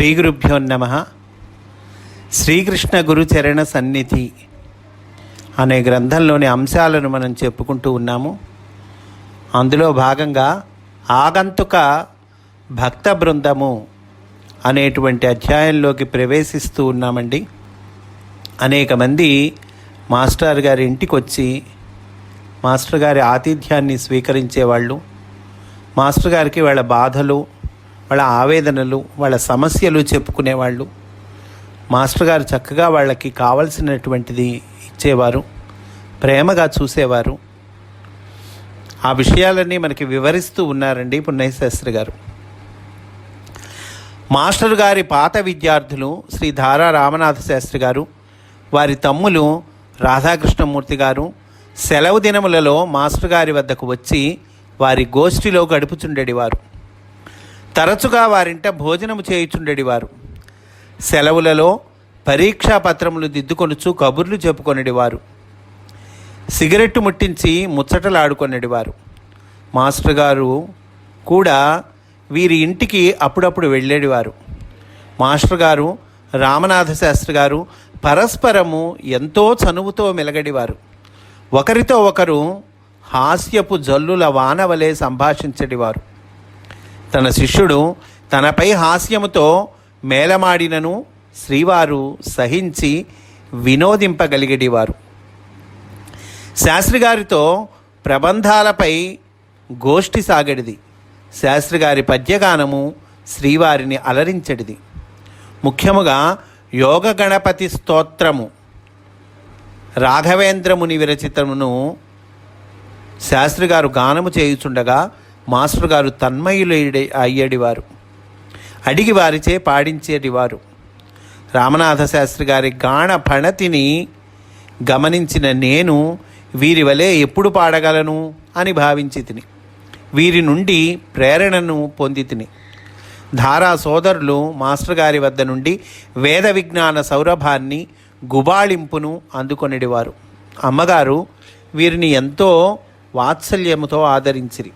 శ్రీ గురుభ్యో నమ. శ్రీకృష్ణ గురుచరణ సన్నిధి అనే గ్రంథంలోని అంశాలను మనం చెప్పుకుంటూ ఉన్నాము. అందులో భాగంగా ఆగంతుక భక్త బృందము అనేటువంటి అధ్యాయంలోకి ప్రవేశిస్తూ ఉన్నామండి. అనేక మంది మాస్టర్ గారి ఇంటికి వచ్చి మాస్టర్ గారి ఆతిథ్యాన్ని స్వీకరించేవాళ్ళు మాస్టర్ గారికి వాళ్ళ బాధలు వాళ్ళ ఆవేదనలు వాళ్ళ సమస్యలు చెప్పుకునేవాళ్ళు. మాస్టర్ గారు చక్కగా వాళ్ళకి కావలసినటువంటిది ఇచ్చేవారు ప్రేమగా చూసేవారు. ఆ విషయాలన్నీ మనకి వివరిస్తూ ఉన్నారండి పున్నయశాస్త్రి గారు. మాస్టర్ గారి పాత విద్యార్థులు శ్రీ ధారా రామనాథ శాస్త్రి గారు వారి తమ్ములు రాధాకృష్ణమూర్తి గారు సెలవు దినములలో మాస్టర్ గారి వద్దకు వచ్చి వారి గోష్ఠిలో గడుపుచుండేవారు తరచుగా వారింట భోజనము చేయుచుండేవారు సెలవులలో పరీక్షా పత్రములు దిద్దుకొనుచు కబుర్లు చెప్పుకొనడివారు. సిగరెట్టు ముట్టించి ముచ్చటలాడుకొనిడివారు. మాస్టర్ గారు కూడా వీరి ఇంటికి అప్పుడప్పుడు వెళ్ళేడివారు. మాస్టర్ గారు రామనాథ శాస్త్రి గారు పరస్పరము ఎంతో చనువుతో మెలగడివారు. ఒకరితో ఒకరు హాస్యపు జల్లుల వానవలే సంభాషించడివారు. తన శిష్యుడు తనపై హాస్యముతో మేలమాడినను శ్రీవారు సహించి వినోదింపగలిగేవారు శాస్త్రిగారితో ప్రబంధాలపై గోష్ఠి సాగడిది శాస్త్రి గారి పద్యగానము శ్రీవారిని అలరించడిది ముఖ్యముగా యోగ గణపతి స్తోత్రము రాఘవేంద్రముని విరచితమును శాస్త్రిగారు గానము చేయుచుండగా మాస్టర్ గారు తన్మయులు అయ్యేడివారు. అడిగి వారిచే పాడించేటివారు. రామనాథ శాస్త్రి గారి గాణ ఫణతిని గమనించిన నేను వీరి వలె ఎప్పుడు పాడగలను? అని భావించి తిని వీరి నుండి ప్రేరణను పొంది తిని. ధారా సోదరులు మాస్టర్ గారి వద్ద నుండి వేద విజ్ఞాన సౌరభాన్ని గుబాళింపును అందుకొనిడివారు. అమ్మగారు వీరిని ఎంతో వాత్సల్యముతో ఆదరించిరి.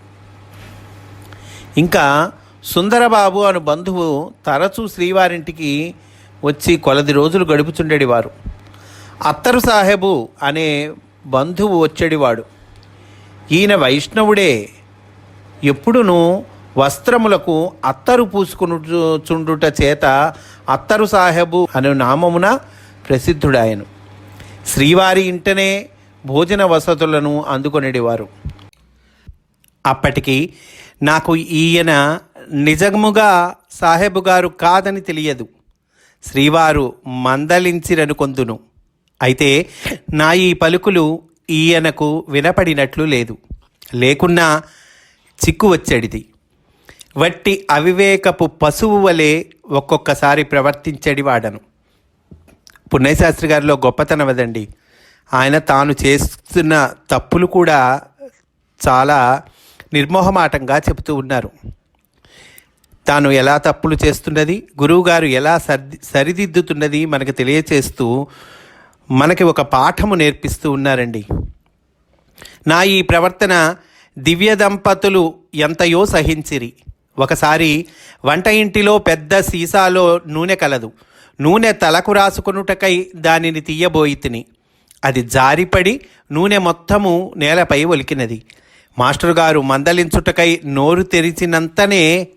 ఇంకా సుందరబాబు అను బంధువు తరచూ శ్రీవారింటికి వచ్చి కొలది రోజులు గడుపుచుండేవారు అత్తరు సాహెబు అనే బంధువు వచ్చేడివాడు. ఈయన వైష్ణవుడే. ఎప్పుడును వస్త్రములకు అత్తరు పూసుకును చుండుట చేత అత్తరు సాహెబు అను నామమున ప్రసిద్ధుడాయను. శ్రీవారి ఇంటనే భోజన వసతులను అందుకొనేవారు అప్పటికి నాకు ఈయన నిజముగా సాహెబు గారు కాదని తెలియదు. శ్రీవారు మందలించిరనుకొందును అయితే నా ఈ పలుకులు ఈయనకు వినపడినట్లు లేదు. లేకున్నా చిక్కు వచ్చేడిది. వట్టి అవివేకపు పశువు వలె ఒక్కొక్కసారి ప్రవర్తించడి వాడను. పుణ్యశాస్త్రి గారిలో గొప్పతనం అదండి. ఆయన తాను చేస్తున్న తప్పులు కూడా చాలా నిర్మోహమాటంగా చెబుతూ ఉన్నారు. తాను ఎలా తప్పులు చేస్తున్నది గురువుగారు ఎలా సర్ది సరిదిద్దుతున్నది మనకు తెలియచేస్తూ మనకి ఒక పాఠము నేర్పిస్తూ ఉన్నారండి. నా ఈ ప్రవర్తన దివ్య దంపతులు ఎంతయో సహించిరి. ఒకసారి వంట ఇంటిలో పెద్ద సీసాలో నూనె కలదు. నూనె తలకు రాసుకొనుటకై దానిని తీయబోయి తిని. అది జారిపడి నూనె మొత్తము నేలపై ఒలికినది. మాస్టర్ గారు మందలించుటకై నోరు తెరిచినంతనే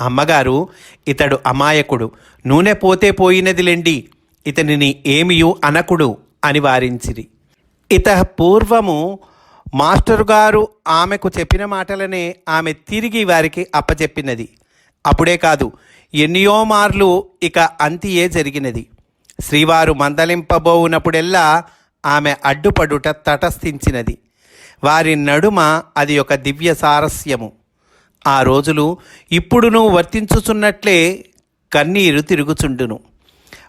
అమ్మగారు ఇతడు అమాయకుడు. నూనె పోతే పోయినదిలెండి ఇతనిని ఏమియు అనకుడు అని వారించిరి. ఇత పూర్వము మాస్టర్ గారు ఆమెకు చెప్పిన మాటలనే ఆమె తిరిగి వారికి అప్పచెప్పినది అప్పుడే కాదు ఎన్నియో మార్లు ఇక అంతియే జరిగినది. శ్రీవారు మందలింపబోవునప్పుడెల్లా ఆమె అడ్డుపడుట తటస్థించినది. వారి నడుమ అది ఒక దివ్య సారస్యము. ఆ రోజులు ఇప్పుడును వర్తించుచున్నట్లే కన్నీరు తిరుగుచుండును.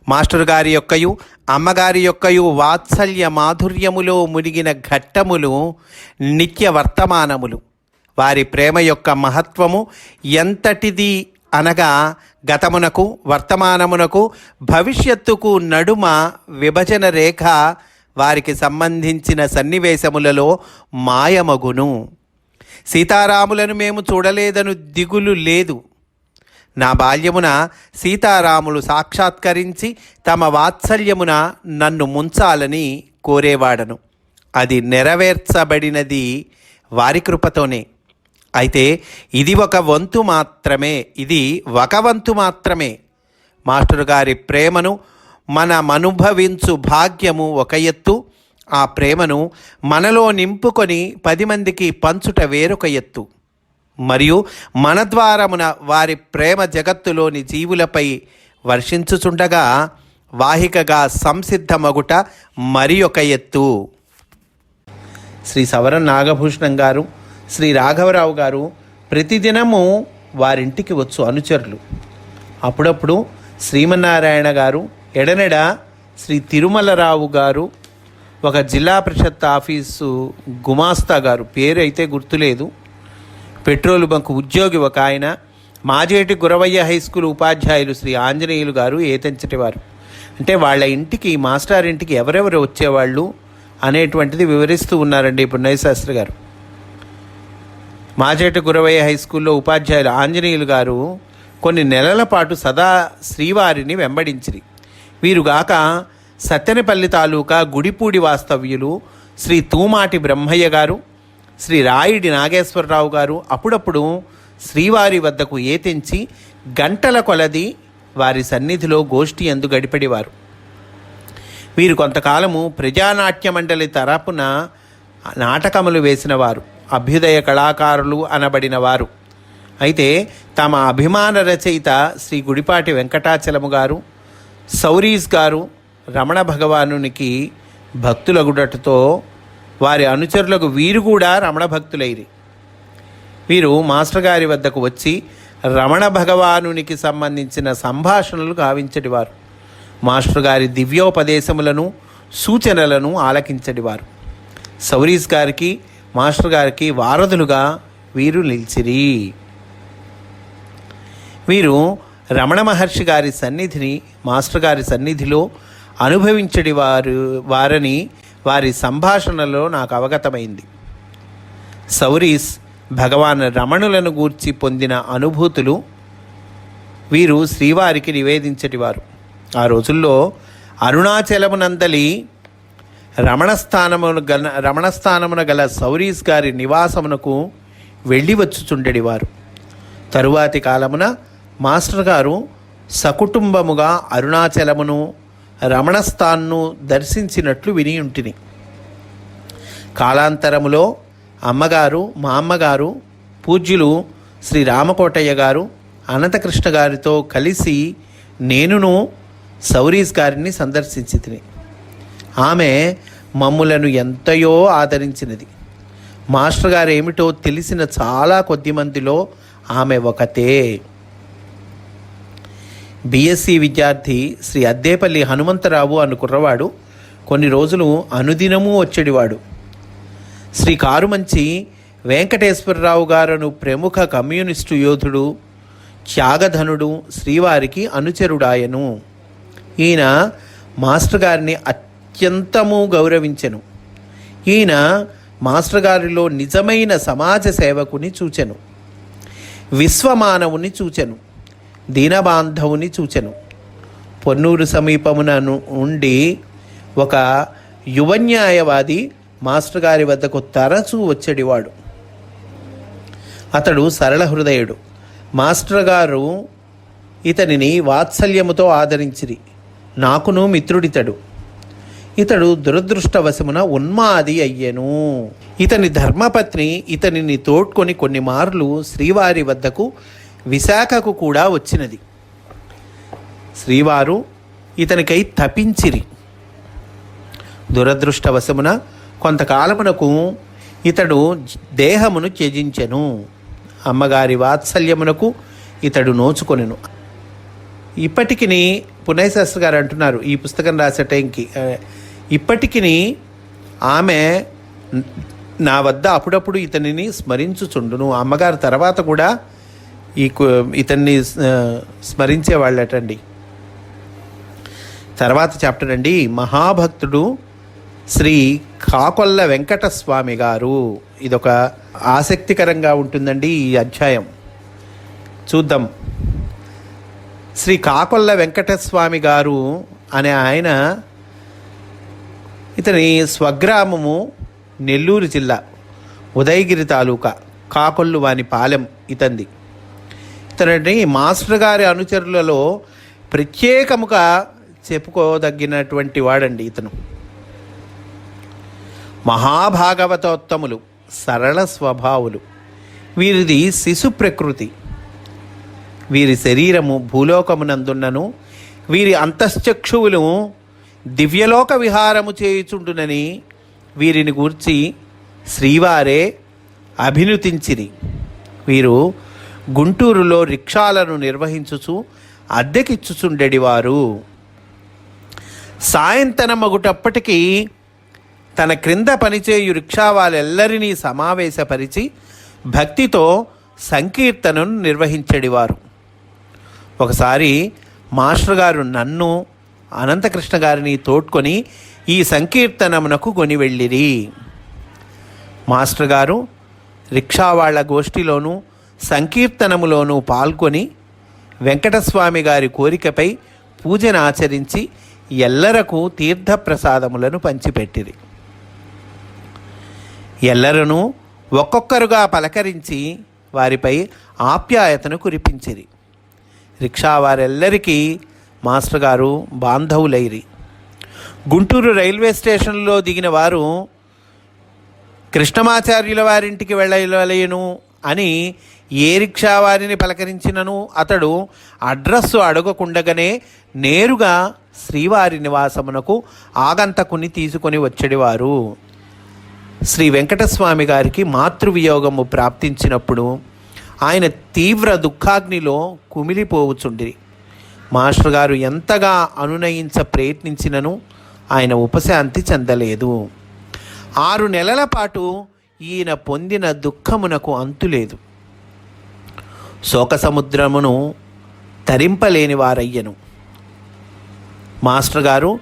మాస్టర్ గారి యొక్కయు అమ్మగారి యొక్కయు వాత్సల్య మాధుర్యములో మునిగిన ఘట్టములు నిత్య వర్తమానములు. వారి ప్రేమ యొక్క మహత్వము ఎంతటిది అనగా గతమునకు వర్తమానమునకు భవిష్యత్తుకు నడుమ విభజన రేఖ వారికి సంబంధించిన సన్నివేశములలో మాయమగును. సీతారాములను మేము చూడలేదను దిగులు లేదు. నా బాల్యమున సీతారాములు సాక్షాత్కరించి తమ వాత్సల్యమున నన్ను ముంచాలని కోరేవాడను. అది నెరవేర్చబడినది వారి కృపతోనే. అయితే ఇది ఒక వంతు మాత్రమే ఇది ఒక వంతు మాత్రమే. మాస్టర్ గారి ప్రేమను మనమనుభవించు భాగ్యము ఒక ఎత్తు ఆ ప్రేమను మనలో నింపుకొని పది మందికి పంచుట వేరొక ఎత్తు. మరియు మన ద్వారమున వారి ప్రేమ జగత్తులోని జీవులపై వర్షించుచుండగా వాహికగా సంసిద్ధమగుట మరి ఒక ఎత్తు. శ్రీ సవరం నాగభూషణం గారు శ్రీ రాఘవరావు గారు ప్రతిదినము వారింటికి వచ్చు అనుచరులు. అప్పుడప్పుడు శ్రీమన్నారాయణ గారు ఎడనెడ శ్రీ తిరుమలరావు గారు ఒక జిల్లా పరిషత్ ఆఫీసు గుమాస్తా గారు పేరు అయితే గుర్తులేదు. పెట్రోల్ బంక్ ఉద్యోగి ఒక ఆయన మాజేటి గురవయ్య హై స్కూల్ ఉపాధ్యాయులు శ్రీ ఆంజనేయులు గారు ఏతంచటివారు అంటే వాళ్ళ ఇంటికి మాస్టర్ ఇంటికి ఎవరెవరు వచ్చేవాళ్ళు అనేటువంటిది వివరిస్తూ ఉన్నారండి ఇప్పుడు నయశాస్త్రి గారు. మాజేటి గురవయ్య హై స్కూల్లో ఉపాధ్యాయులు ఆంజనేయులు గారు కొన్ని నెలల పాటు సదా శ్రీవారిని వెంబడించిరి. వీరుగాక సత్తెనపల్లి తాలూకా గుడిపూడి వాస్తవ్యులు శ్రీ తూమాటి బ్రహ్మయ్య గారు శ్రీ రాయుడి నాగేశ్వరరావు గారు అప్పుడప్పుడు శ్రీవారి వద్దకు ఏతించి గంటల కొలది వారి సన్నిధిలో గోష్ఠి ఎందు గడిపడివారు. వీరు కొంతకాలము ప్రజానాట్య మండలి తరపున నాటకములు వేసినవారు అభ్యుదయ కళాకారులు అనబడిన వారు అయితే తమ అభిమాన రచయిత శ్రీ గుడిపాటి వెంకటాచలము గారు సౌరీస్ గారు రమణ భగవానునికి భక్తులగుడటతో వారి అనుచరులకు వీరు కూడా రమణ భక్తులైరి. వీరు మాస్టర్ గారి వద్దకు వచ్చి రమణ భగవానునికి సంబంధించిన సంభాషణలు గావించడివారు మాస్టర్ గారి దివ్యోపదేశములను సూచనలను ఆలకించడివారు సౌరీస్ గారికి మాస్టర్ గారికి వారధులుగా వీరు నిలిచిరి. వీరు రమణ మహర్షి గారి సన్నిధిని మాస్టర్ గారి సన్నిధిలో అనుభవించడి వారు వారని వారి సంభాషణలో నాకు అవగతమైంది. సౌరీస్ భగవాన్ రమణులను గూర్చి పొందిన అనుభూతులు వీరు శ్రీవారికి నివేదించటివారు ఆ రోజుల్లో అరుణాచలమునందలి రమణస్థానమును గల రమణస్థానమున గల సౌరీస్ గారి నివాసమునకు వెళ్ళి వచ్చుచుండెడివారు తరువాతి కాలమున మాస్టర్ గారు సకుటుంబముగా అరుణాచలమును రమణస్థాన్ను దర్శించినట్లు విని ఉంటిని కాలాంతరములో అమ్మగారు మా అమ్మగారు పూజ్యులు శ్రీ రామకోటయ్య గారు అనంతకృష్ణ గారితో కలిసి నేనును సౌరీస్ గారిని సందర్శించి తిని ఆమె మమ్ములను ఎంతయో ఆదరించినది. మాస్టర్ గారు ఏమిటో తెలిసిన చాలా కొద్ది మందిలో ఆమె ఒకతే. బీఎస్సీ విద్యార్థి శ్రీ అద్దేపల్లి హనుమంతరావు అను కుర్రవాడు కొన్ని రోజులు అనుదినము వచ్చేడివాడు. శ్రీ కారుమంచి వెంకటేశ్వరరావు గారను ప్రముఖ కమ్యూనిస్టు యోధుడు త్యాగధనుడు శ్రీవారికి అనుచరుడాయను. ఈయన మాస్టర్ గారిని అత్యంతము గౌరవించెను. ఈయన మాస్టర్ గారిలో నిజమైన సమాజ సేవకుని చూచెను. విశ్వమానవుని చూచెను. దీనబాంధవుని చూచెను. పొన్నూరు సమీపమున ఉండి ఒక యువన్యాయవాది మాస్టర్ గారి వద్దకు తరచూ వచ్చేడివాడు. అతడు సరళ హృదయుడు. మాస్టర్ గారు ఇతనిని వాత్సల్యముతో ఆదరించిరి. నాకును మిత్రుడితడు. ఇతడు దురదృష్టవశమున ఉన్మాది అయ్యెను. ఇతని ధర్మపత్ని ఇతనిని తోడ్కొని కొన్ని మార్లు శ్రీవారి వద్దకు విశాఖకు కూడా వచ్చినది. శ్రీవారు ఇతనికై తపించిరి. దురదృష్టవశమున కొంతకాలమునకు ఇతడు దేహమును త్యజించెను. అమ్మగారి వాత్సల్యమునకు ఇతడు నోచుకొనెను. ఇప్పటికిని పునయశాస్త్రి గారు అంటున్నారు ఈ పుస్తకం రాసే టైంకి ఇప్పటికిని ఆమె నా వద్ద అప్పుడప్పుడు ఇతనిని స్మరించుచుండును. అమ్మగారు తర్వాత కూడా ఈ ఇతన్ని స్మరించే స్మరించేవాళ్ళటండి తర్వాత చాప్టర్ అండి మహాభక్తుడు శ్రీ కాకొల్ల వెంకటస్వామి గారు. ఇదొక ఆసక్తికరంగా ఉంటుందండి ఈ అధ్యాయం. చూద్దాం. శ్రీ కాకొల్ల వెంకటస్వామి గారు అనే ఆయన ఇతని స్వగ్రామము నెల్లూరు జిల్లా ఉదయగిరి తాలూకా కాకొల్లు వాని పాలెం ఇతంది. ఇతని మాస్టర్ గారి అనుచరులలో ప్రత్యేకముగా చెప్పుకోదగినటువంటి వాడండి ఇతను. మహాభాగవతోత్తములు సరళ స్వభావులు. వీరిది శిశు ప్రకృతి. వీరి శరీరము భూలోకమునందున్నను వీరి అంతశ్చక్షువులు దివ్యలోక విహారము చేయుచుండునని వీరిని గూర్చి శ్రీవారే అభినుతించిరి. వీరు గుంటూరులో రిక్షాలను నిర్వహించుచు అద్దెకిచ్చుచుండెడివారు. సాయంతనమగుటప్పటికీ తన క్రింద పనిచేయు రిక్షా వాళ్ళెల్లరినీ సమావేశపరిచి భక్తితో సంకీర్తనను నిర్వహించడివారు. ఒకసారి మాస్టర్ గారు నన్ను అనంతకృష్ణ గారిని తోడ్కొని ఈ సంకీర్తనమునకు కొని వెళ్ళిరి. మాస్టర్ గారు రిక్షా వాళ్ళ గోష్ఠిలోనూ సంకీర్తనములోనూ పాల్గొని వెంకటస్వామి గారి కోరికపై పూజను ఆచరించి ఎల్లరకు తీర్థప్రసాదములను పంచిపెట్టిరి. ఎల్లరను ఒక్కొక్కరుగా పలకరించి వారిపై ఆప్యాయతను కురిపించిరి. రిక్షా వారెల్లరికీ మాస్టర్ గారు బాంధవులైరి. గుంటూరు రైల్వే స్టేషన్లో దిగిన వారు కృష్ణమాచార్యుల వారింటికి వెళ్ళలేను అని ఏ రిక్షా వారిని పలకరించినను? అతడు అడ్రస్సు అడగకుండగానే నేరుగా శ్రీవారి నివాసమునకు ఆగంతకుని తీసుకొని వచ్చేవారు శ్రీ వెంకటస్వామి గారికి మాతృవియోగము ప్రాప్తించినప్పుడు ఆయన తీవ్ర దుఃఖాగ్నిలో కుమిలిపోవుచుండిరి. మాస్టర్ గారు ఎంతగా అనునయించ ప్రయత్నించినను ఆయన ఉపశాంతి చెందలేదు. ఆరు నెలల పాటు ఈయన పొందిన దుఃఖమునకు అంతులేదు. శోక సముద్రమును తరింపలేని వారయ్యను మాస్టర్ గారు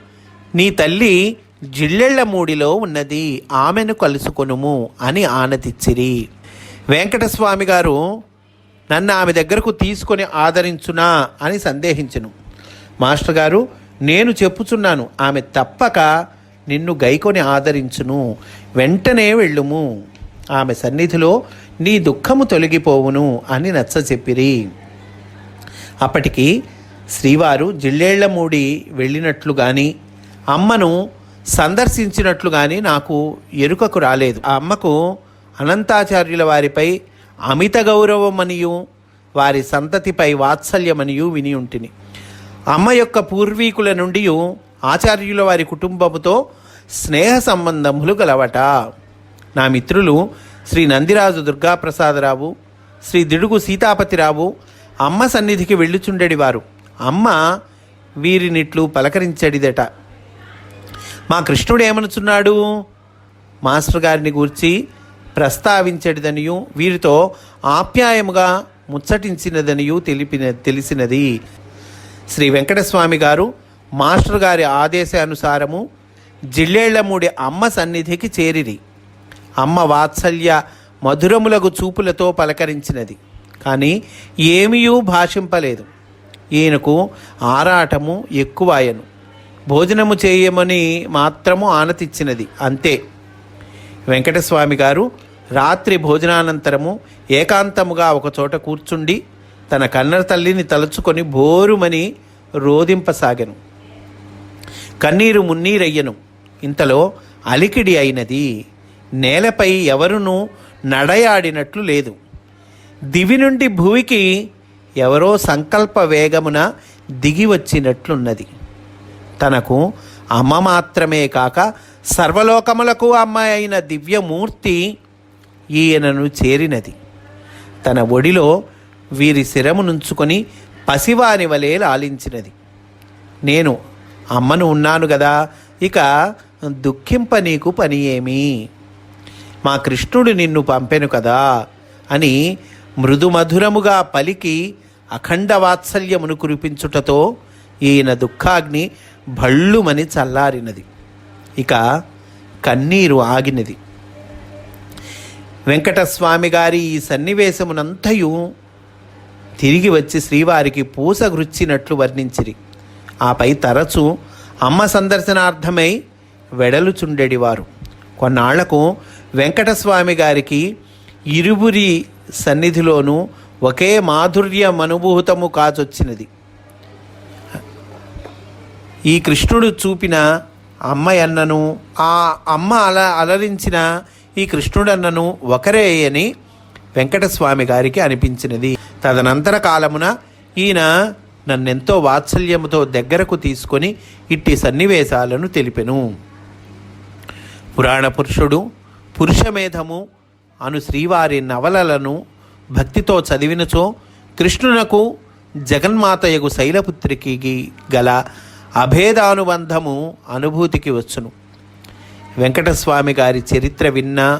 నీ తల్లి జిల్లెళ్ళమూడిలో ఉన్నది ఆమెను కలుసుకొనుము అని ఆనతిచ్చిరి. వెంకటస్వామి గారు నన్ను ఆమె దగ్గరకు తీసుకొని ఆదరించునా అని సందేహించను. మాస్టర్ గారు నేను చెప్పుచున్నాను ఆమె తప్పక నిన్ను గైకొని ఆదరించును వెంటనే వెళ్ళుము. ఆమె సన్నిధిలో నీ దుఃఖము తొలగిపోవును అని నచ్చ చెప్పిరి. అప్పటికి శ్రీవారు జిల్లేళ్ళమూడి వెళ్ళినట్లు కానీ అమ్మను సందర్శించినట్లు కానీ నాకు ఎరుకకు రాలేదు. ఆ అమ్మకు అనంతాచార్యుల వారిపై అమిత గౌరవమనియు వారి సంతతిపై వాత్సల్యమనియు విని ఉంటిని. అమ్మ యొక్క పూర్వీకుల నుండి ఆచార్యుల వారి కుటుంబముతో స్నేహ సంబంధములు గలవట. నా మిత్రులు శ్రీ నందిరాజు దుర్గాప్రసాదరావు శ్రీ దిడుగు సీతాపతిరావు అమ్మ సన్నిధికి వెళ్ళుచుండెడివారు అమ్మ వీరినిట్లు పలకరించడిదట. మా కృష్ణుడు ఏమనుచున్నాడు? మాస్టర్ గారిని గూర్చి ప్రస్తావించడిదనియు వీరితో ఆప్యాయముగా ముచ్చటించినదనియు తెలిపిన తెలిసినది. శ్రీ వెంకటస్వామి గారు మాస్టర్ గారి ఆదేశానుసారము జిల్లేళ్ళమూడి అమ్మ సన్నిధికి చేరిరి. అమ్మ వాత్సల్య మధురములగు చూపులతో పలకరించినది. కానీ ఏమీయూ భాషింపలేదు. ఈయనకు ఆరాటము ఎక్కువాయను. భోజనము చేయమని మాత్రము ఆనతిచ్చినది. అంతే. వెంకటస్వామి గారు రాత్రి భోజనానంతరము ఏకాంతముగా ఒకచోట కూర్చుండి తన కన్నర తల్లిని తలుచుకొని బోరుమని రోధింపసాగను. కన్నీరు మున్నీరయ్యను. ఇంతలో అలికిడి అయినది. నేలపై ఎవరునూ నడయాడినట్లు లేదు. దివి నుండి భూమికి ఎవరో సంకల్ప వేగమున దిగి వచ్చినట్లున్నది. తనకు అమ్మ మాత్రమే కాక సర్వలోకములకు అమ్మ అయిన దివ్యమూర్తి ఈయనను చేరినది. తన ఒడిలో వీరి శిరమునుంచుకొని పసివాని వలె లాలించినది. నేను అమ్మను ఉన్నాను కదా ఇక దుఃఖింప నీకు పని ఏమి? మా కృష్ణుడు నిన్ను పంపెను కదా అని మృదుమధురముగా పలికి అఖండ వాత్సల్యమును కురిపించుటతో ఈయన దుఃఖాగ్ని భళ్ళుమని చల్లారినది. ఇక కన్నీరు ఆగినది. వెంకటస్వామి గారి ఈ సన్నివేశమునంతయు తిరిగి వచ్చి శ్రీవారికి పూసగృచ్చినట్లు వర్ణించిరి. ఆపై తరచు అమ్మ సందర్శనార్థమై వెడలుచుండెడివారు. కొన్నాళ్ళకు వెంకటస్వామి గారికి ఇరువురి సన్నిధిలోనూ ఒకే మాధుర్యం అనుభూతము కాచొచ్చినది ఈ కృష్ణుడు చూపిన అమ్మ అన్నను ఆ అమ్మ అల అలరించిన ఈ కృష్ణుడన్నను ఒకరే అని వెంకటస్వామి గారికి అనిపించినది. తదనంతర కాలమున ఈయన నన్నెంతో వాత్సల్యముతో దగ్గరకు తీసుకొని ఇట్టి సన్నివేశాలను తెలిపెను. పురాణ పురుషుడు పురుషమేధము అను శ్రీవారి నవలలను భక్తితో చదివినచో కృష్ణునకు జగన్మాతయగు శైలపుత్రికి గల అభేదానుబంధము అనుభూతికి వచ్చును. వెంకటస్వామి గారి చరిత్ర విన్న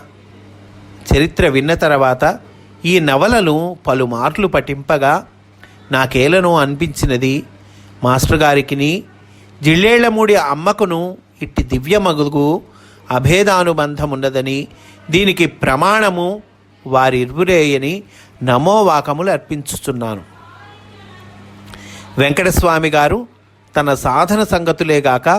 చరిత్ర విన్న తర్వాత ఈ నవలను పలుమార్లు పఠింపగా నాకేలనో అనిపించినది మాస్టర్ గారికిని జిళ్ళేళ్ళమూడి అమ్మకును ఇట్టి దివ్యమగుగు అభేదానుబంధం ఉన్నదని దీనికి ప్రమాణము వారిరువురేయని నమోవాకములు అర్పించుచున్నాను. వెంకటస్వామి గారు తన సాధన సంగతులేగాక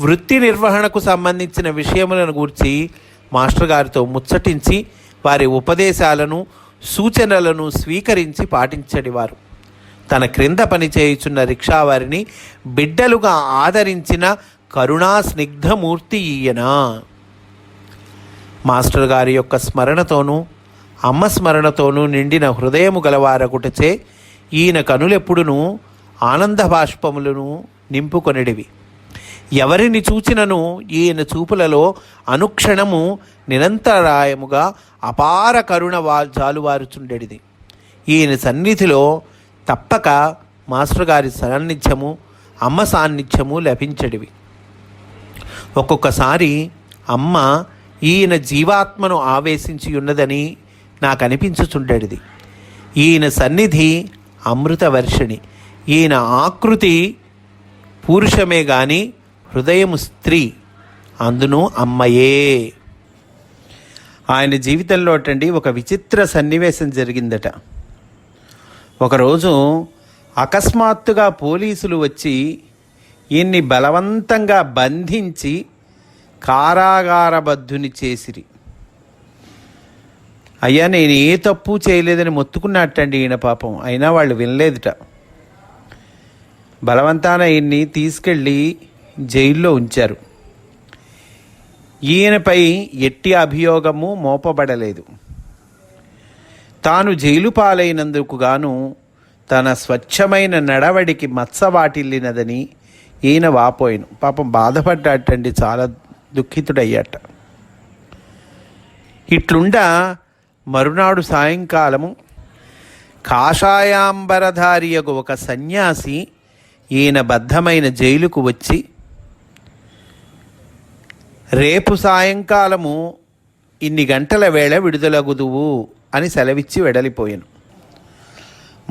వృత్తి నిర్వహణకు సంబంధించిన విషయములను గూర్చి మాస్టర్ గారితో ముచ్చటించి వారి ఉపదేశాలను సూచనలను స్వీకరించి పాటించడివారు తన క్రింద పనిచేయుచున్న రిక్షా వారిని బిడ్డలుగా ఆదరించిన కరుణా స్నిగ్ధమూర్తి ఈయన మాస్టర్ గారి యొక్క స్మరణతోనూ అమ్మ స్మరణతోనూ నిండిన హృదయము గలవారగుటచే ఈయన కనులెప్పుడునూ ఆనంద బాష్పములను నింపుకొనిడివి. ఎవరిని చూచినను ఈయన చూపులలో అనుక్షణము నిరంతరాయముగా అపార కరుణ వా జాలువారుచుండెడిది. ఈయన సన్నిధిలో తప్పక మాస్టర్ గారి సాన్నిధ్యము అమ్మ సాన్నిధ్యము లభించడివి. ఒక్కొక్కసారి అమ్మ ఈయన జీవాత్మను ఆవేశించి ఉన్నదని నాకు అనిపించుచుండేది ఈయన సన్నిధి అమృత వర్షిణి. ఈయన ఆకృతి పురుషమే గాని హృదయము స్త్రీ. అందును అమ్మయే. ఆయన జీవితంలో అటండి ఒక విచిత్ర సన్నివేశం జరిగిందట. ఒకరోజు అకస్మాత్తుగా పోలీసులు వచ్చి ఈయన్ని బలవంతంగా బంధించి కారాగారబద్ధుని చేసిరి. అయ్యా నేను ఏ తప్పు చేయలేదని మొత్తుకున్నట్టండి ఈయన పాపం. అయినా వాళ్ళు వినలేదుట. బలవంతాన ఈయన్ని తీసుకెళ్ళి జైల్లో ఉంచారు. ఈయనపై ఎట్టి అభియోగము మోపబడలేదు. తాను జైలు పాలైనందుకు గాను తన స్వచ్ఛమైన నడవడికి మత్సవాటిల్లినదని ఈయన వాపోయిను. పాపం బాధపడ్డాటండి చాలా దుఃఖితుడయ్యాట. ఇట్లుండా మరునాడు సాయంకాలము కాషాయాంబరధారియగు ఒక సన్యాసి ఈయన బద్ధమైన జైలుకు వచ్చి రేపు సాయంకాలము ఇన్ని గంటల వేళ విడుదలగుదువు అని సెలవిచ్చి వెడలిపోయాను.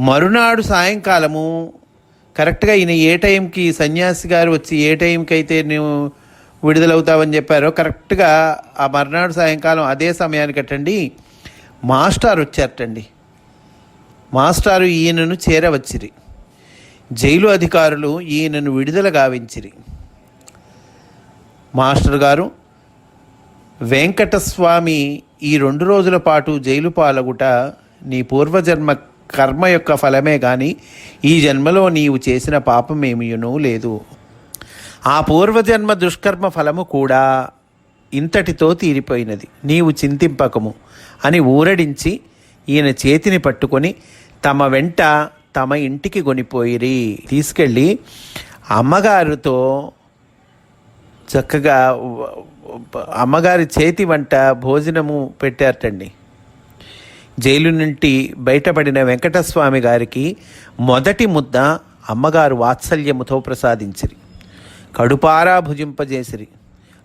మరునాడు సాయంకాలము కరెక్ట్గా ఈయన ఏ టైంకి సన్యాసి గారు వచ్చి ఏ టైంకి అయితే నువ్వు విడుదలవుతావని చెప్పారో కరెక్ట్గా ఆ మర్నాడు సాయంకాలం అదే సమయానికి సమయానికటండి మాస్టార్ వచ్చారటండి. మాస్టారు ఈయనను చేరవచ్చిరి. జైలు అధికారులు ఈయనను విడుదల గావించిరి. మాస్టర్ గారు వెంకటస్వామి ఈ రెండు రోజుల పాటు జైలు పాలగుట నీ పూర్వజన్మ కర్మ యొక్క ఫలమే కానీ ఈ జన్మలో నీవు చేసిన పాపమేమియునూ లేదు. ఆ పూర్వజన్మ దుష్కర్మ ఫలము కూడా ఇంతటితో తీరిపోయినది. నీవు చింతింపకము అని ఊరడించి ఈయన చేతిని పట్టుకొని తమ వెంట తమ ఇంటికి కొనిపోయిరి. తీసుకెళ్ళి అమ్మగారితో చక్కగా అమ్మగారి చేతి వంట భోజనము పెట్టారటండి. జైలు నుండి బయటపడిన వెంకటస్వామి గారికి మొదటి ముద్ద అమ్మగారు వాత్సల్యముతో ప్రసాదించిరి. కడుపారా భుజింపజేసిరి.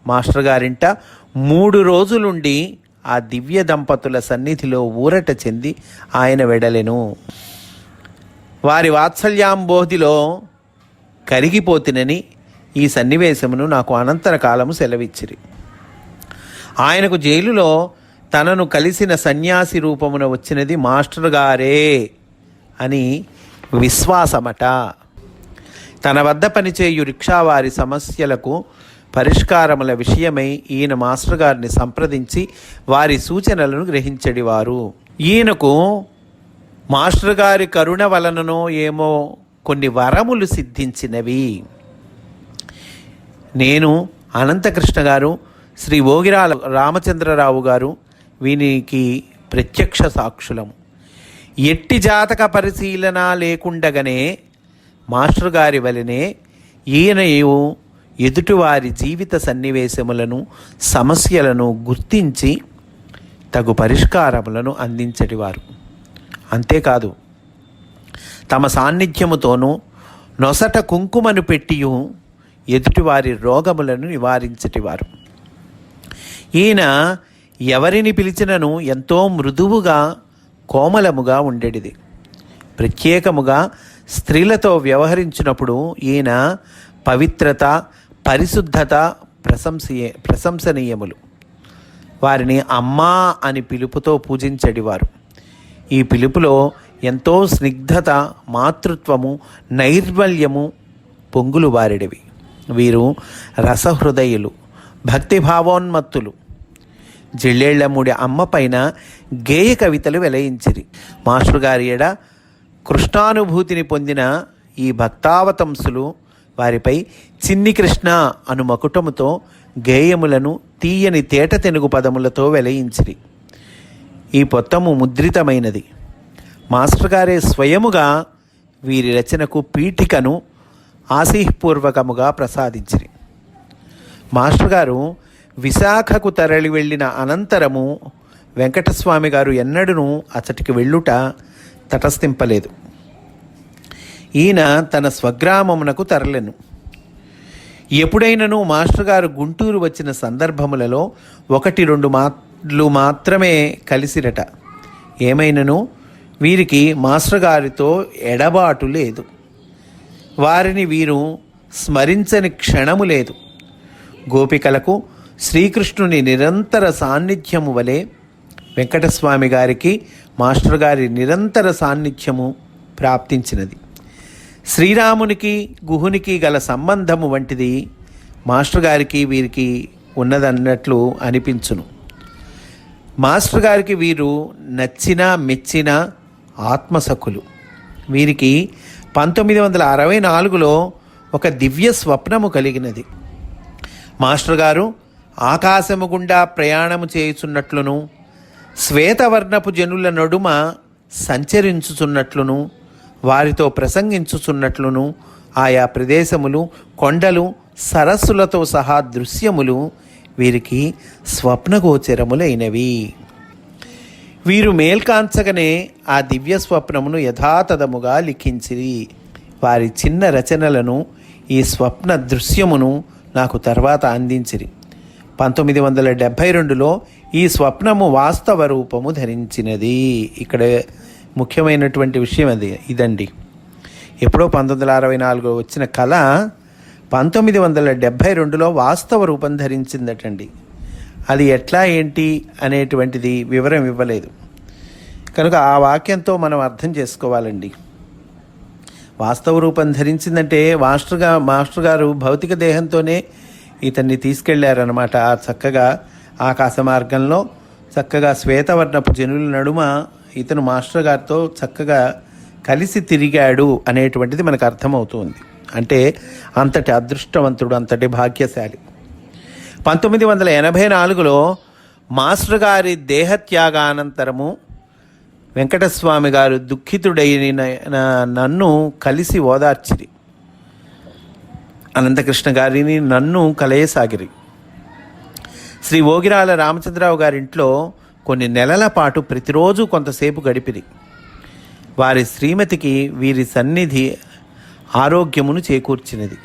మాస్టర్ గారింట మూడు రోజులుండి ఆ దివ్య దంపతుల సన్నిధిలో ఊరట చెంది ఆయన వెడలెను. వారి వాత్సల్యాంబోధిలో కరిగిపోతినని ఈ సన్నివేశమును నాకు అనంతర కాలము సెలవిచ్చిరి. ఆయనకు జైలులో తనను కలిసిన సన్యాసి రూపమున వచ్చినది మాస్టర్ గారే అని విశ్వాసమట. తన వద్ద పనిచేయు రిక్షావారి సమస్యలకు పరిష్కారముల విషయమై ఈయన మాస్టర్ గారిని సంప్రదించి వారి సూచనలను గ్రహించడివారు. ఈయనకు మాస్టర్ గారి కరుణ వలననో ఏమో కొన్ని వరములు సిద్ధించినవి. నేను అనంతకృష్ణ గారు శ్రీ ఓగిరాల రామచంద్రరావు గారు వీనికి ప్రత్యక్ష సాక్షులము. ఎట్టి జాతక పరిశీలన లేకుండగానే మాస్టర్ గారి వలనే ఈయనయు ఎదుటివారి జీవిత సన్నివేశములను సమస్యలను గుర్తించి తగు పరిష్కారములను అందించటివారు. అంతేకాదు తమ సాన్నిధ్యముతోనూ నొసట కుంకుమను పెట్టియు ఎదుటివారి రోగములను నివారించటివారు. ఈయన ఎవరిని పిలిచినను ఎంతో మృదువుగా కోమలముగా ఉండేటిది ప్రత్యేకముగా స్త్రీలతో వ్యవహరించినప్పుడు ఈయన పవిత్రత పరిశుద్ధత ప్రశంసీయ ప్రశంసనీయములు. వారిని అమ్మా అని పిలుపుతో పూజించడివారు. ఈ పిలుపులో ఎంతో స్నిగ్ధత మాతృత్వము నైర్మల్యము పొంగులు వారిడివి. వీరు రసహృదయులు భక్తిభావోన్మత్తులు. జిళ్ళేళ్ళముడి అమ్మ పైన గేయ కవితలు వెలయించిరి. మాస్టర్ గారి ఎడ కృష్ణానుభూతిని పొందిన ఈ భక్తావతంసులు వారిపై చిన్ని కృష్ణ అను మకుటముతో గేయములను తీయని తేట తెనుగు పదములతో వెలయించిరి. ఈ పొత్తము ముద్రితమైనది. మాస్టర్ గారే స్వయముగా వీరి రచనకు పీఠికను ఆశీపూర్వకముగా ప్రసాదించిరి. మాస్టర్ గారు విశాఖకు తరలి వెళ్ళిన అనంతరము వెంకటస్వామి గారు ఎన్నడూ అతటికి వెళ్ళుట తటస్థింపలేదు. ఈయన తన స్వగ్రామమునకు తరలెను. ఎప్పుడైనను మాస్టర్ గారు గుంటూరు వచ్చిన సందర్భములలో ఒకటి రెండు మాటలు మాత్రమే కలిసిరట. ఏమైనను? వీరికి మాస్టర్ గారితో ఎడబాటు లేదు. వారిని వీరు స్మరించని క్షణము లేదు. గోపికలకు శ్రీకృష్ణుని నిరంతర సాన్నిధ్యము వలె వెంకటస్వామి గారికి మాస్టర్ గారి నిరంతర సాన్నిధ్యము ప్రాప్తించినది. శ్రీరామునికి గుహునికి గల సంబంధము వంటిది మాస్టర్ గారికి వీరికి ఉన్నదన్నట్లు అనిపించును. మాస్టర్ గారికి వీరు నచ్చిన మెచ్చిన ఆత్మసఖులు వీరికి పంతొమ్మిది వందల అరవై నాలుగులో ఒక దివ్య స్వప్నము కలిగినది. మాస్టర్ గారు ఆకాశము గుండా ప్రయాణము చేయుచున్నట్లును శ్వేతవర్ణపు జనుల నడుమ సంచరించుచున్నట్లును వారితో ప్రసంగించుచున్నట్లును ఆయా ప్రదేశములు కొండలు సరస్సులతో సహా దృశ్యములు వీరికి స్వప్నగోచరములైనవి. వీరు మేల్కాంచగనే ఆ దివ్య స్వప్నమును యథాతథముగా లిఖించిరి. వారి చిన్న రచనలను ఈ స్వప్న దృశ్యమును నాకు తర్వాత అందించిరి. పంతొమ్మిది వందల డెబ్భై రెండులో ఈ స్వప్నము వాస్తవ రూపము ధరించినది. ఇక్కడ ముఖ్యమైనటువంటి విషయం అది ఇదండి. ఎప్పుడో పంతొమ్మిది వందల అరవై నాలుగులో వచ్చిన కళ పంతొమ్మిది వందల డెబ్భై రెండులో వాస్తవ రూపం ధరించిందటండి. అది ఎట్లా ఏంటి అనేటువంటిది వివరం ఇవ్వలేదు. కనుక ఆ వాక్యంతో మనం అర్థం చేసుకోవాలండి. వాస్తవ రూపం ధరించిందంటే మాస్టర్గా మాస్టర్ గారు భౌతిక దేహంతోనే ఇతన్ని తీసుకెళ్ళారనమాట ఆ చక్కగా ఆకాశ మార్గంలో చక్కగా శ్వేతవర్ణపు జనుల నడుమ ఇతను మాస్టర్ గారితో చక్కగా కలిసి తిరిగాడు అనేటువంటిది మనకు అర్థమవుతుంది. అంటే అంతటి అదృష్టవంతుడు అంతటి భాగ్యశాలి. పంతొమ్మిది వందల ఎనభై నాలుగులో మాస్టర్ గారి దేహత్యాగానంతరము వెంకటస్వామి గారు దుఃఖితుడైన నన్ను కలిసి ఓదార్చిరి. అనంతకృష్ణ గారిని నన్ను కలయసాగిరి. శ్రీ ఓగిరాల రామచంద్రరావు గారింట్లో కొన్ని నెలల పాటు ప్రతిరోజు కొంతసేపు గడిపిరి. వారి శ్రీమతికి వీరి సన్నిధి ఆరోగ్యమును చేకూర్చినది.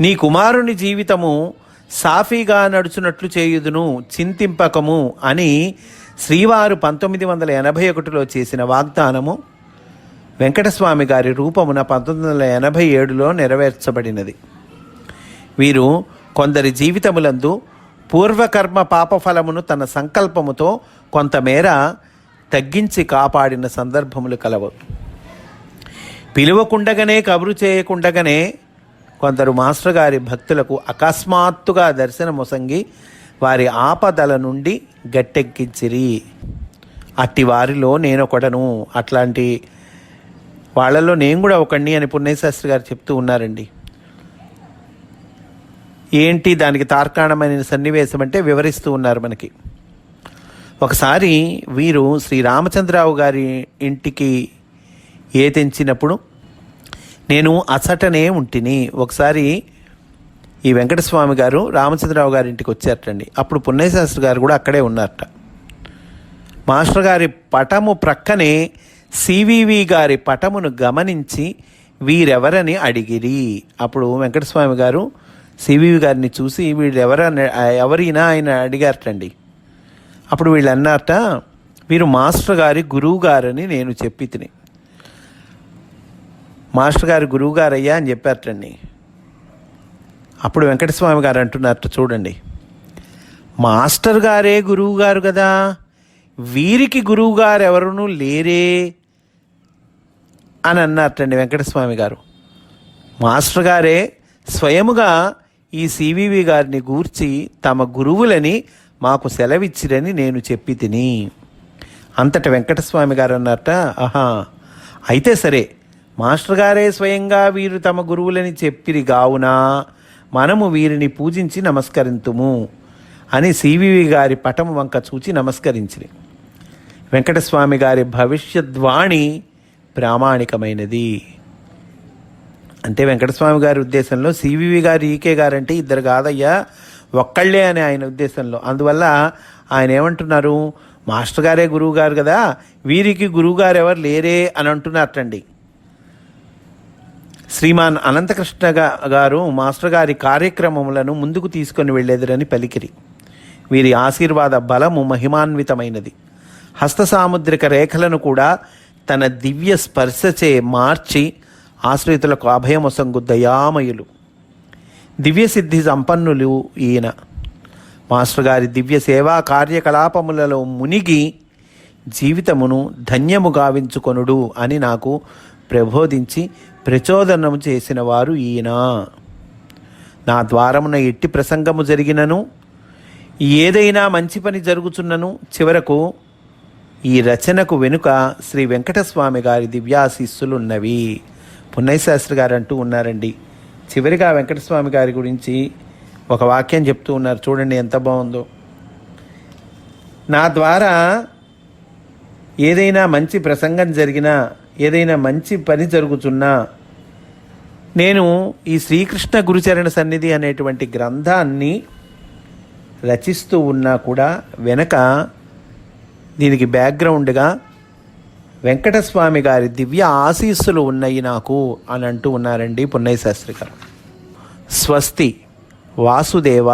నీ కుమారుని జీవితము సాఫీగా నడుచునట్లు చేయుదును చింతింపకము అని శ్రీవారు పంతొమ్మిది వందల ఎనభై ఒకటిలో చేసిన వాగ్దానము. వెంకటస్వామి గారి రూపమున పంతొమ్మిది వందల ఎనభై ఏడులో నెరవేర్చబడినది. వీరు కొందరి జీవితములందు పూర్వకర్మ పాపఫలమును తన సంకల్పముతో కొంతమేర తగ్గించి కాపాడిన సందర్భములు కలవు. పిలువకుండగానే కబురు చేయకుండగానే కొందరు మాస్టర్ గారి భక్తులకు అకస్మాత్తుగా దర్శనమొసంగి వారి ఆపదల నుండి గట్టెక్కించిరి. అట్టి వారిలో నేనొకడను. అట్లాంటి వాళ్ళలో నేను కూడా ఒకడిని అని పుణ్యశాస్త్రి గారు చెప్తూ ఉన్నారండి. ఏంటి దానికి తార్కాణమైన సన్నివేశం అంటే వివరిస్తూ ఉన్నారు మనకి. ఒకసారి వీరు శ్రీ రామచంద్రరావు గారి ఇంటికి ఏ తెంచినప్పుడు నేను అసటనే ఉంటిని. ఒకసారి ఈ వెంకటస్వామి గారు రామచంద్రరావు గారి ఇంటికి వచ్చారటండి. అప్పుడు పుణ్యశాస్త్రి గారు కూడా అక్కడే ఉన్నారట. మాస్టర్ గారి పటము ప్రక్కనే సివివి గారి పటమును గమనించి వీరెవరని అడిగిరి. అప్పుడు వెంకటస్వామి గారు సివివి గారిని చూసి వీళ్ళెవరని ఎవరైనా ఆయన అడిగారటండి. అప్పుడు వీళ్ళు అన్నారట వీరు మాస్టర్ గారి గురువు గారని నేను చెప్పి తిని మాస్టర్ గారి గురువు గారయ్యా అని చెప్పారటండి. అప్పుడు వెంకటస్వామి గారు అంటున్నారట చూడండి. మాస్టర్ గారే గురువు గారు కదా వీరికి గురువు గారు ఎవరునూ లేరే అని అన్నారటండి వెంకటస్వామి గారు. మాస్టర్ గారే స్వయముగా ఈ సివివి గారిని గూర్చి తమ గురువులని మాకు సెలవిచ్చిరని నేను చెప్పి తిని. అంతట వెంకటస్వామి గారు అన్నారట ఆహా అయితే సరే. మాస్టర్ గారే స్వయంగా వీరు తమ గురువులని చెప్పిరి గావునా. మనము వీరిని పూజించి నమస్కరింతుము అని సివివి గారి పటము వంక చూచి నమస్కరించిరి. వెంకటస్వామి గారి భవిష్యద్వాణి ప్రామాణికమైనది. అంటే వెంకటస్వామి గారి ఉద్దేశంలో సివివి గారు ఈకే గారంటే ఇద్దరు కాదయ్యా ఒక్కళ్ళే అని ఆయన ఉద్దేశంలో. అందువల్ల ఆయన ఏమంటున్నారు మాస్టర్ గారే గురువు గారు కదా వీరికి గురువు గారు ఎవరు లేరే అని అంటున్నారటండి. శ్రీమాన్ అనంతకృష్ణ గారు మాస్టర్ గారి కార్యక్రమములను ముందుకు తీసుకొని వెళ్ళేదిరని పలికిరి. వీరి ఆశీర్వాద బలము మహిమాన్వితమైనది. హస్త సాముద్రిక రేఖలను కూడా తన దివ్య స్పర్శచే మార్చి ఆశ్రితులకు అభయమొసంగు దయామయులు. దివ్యసిద్ధి సంపన్నులు ఈయన. మాస్టర్ గారి దివ్య సేవా కార్యకలాపములలో మునిగి జీవితమును ధన్యము గావించుకొనుడు అని నాకు ప్రబోధించి ప్రచోదనము చేసిన వారు ఈయన. నా ద్వారమున ఎట్టి ప్రసంగము జరిగినను ఏదైనా మంచి పని జరుగుచున్నను చివరకు ఈ రచనకు వెనుక శ్రీ వెంకటస్వామి గారి దివ్యాశీస్సులున్నవి. పున్నయశాస్త్రి గారు అంటూ ఉన్నారండి. చివరిగా వెంకటస్వామి గారి గురించి ఒక వాక్యం చెప్తూ ఉన్నారు. చూడండి ఎంత బాగుందో. నా ద్వారా ఏదైనా మంచి ప్రసంగం జరిగినా ఏదైనా మంచి పని జరుగుతున్నా నేను ఈ శ్రీకృష్ణ గురుచరణ సన్నిధి అనేటువంటి గ్రంథాన్ని రచిస్తూ ఉన్నా కూడా వెనక దీనికి బ్యాక్గ్రౌండ్గా వెంకటస్వామి గారి దివ్య ఆశీస్సులు ఉన్నాయి నాకు అని అంటూ ఉన్నారండి పున్నయ్య శాస్త్రి గారు. స్వస్తి వాసుదేవ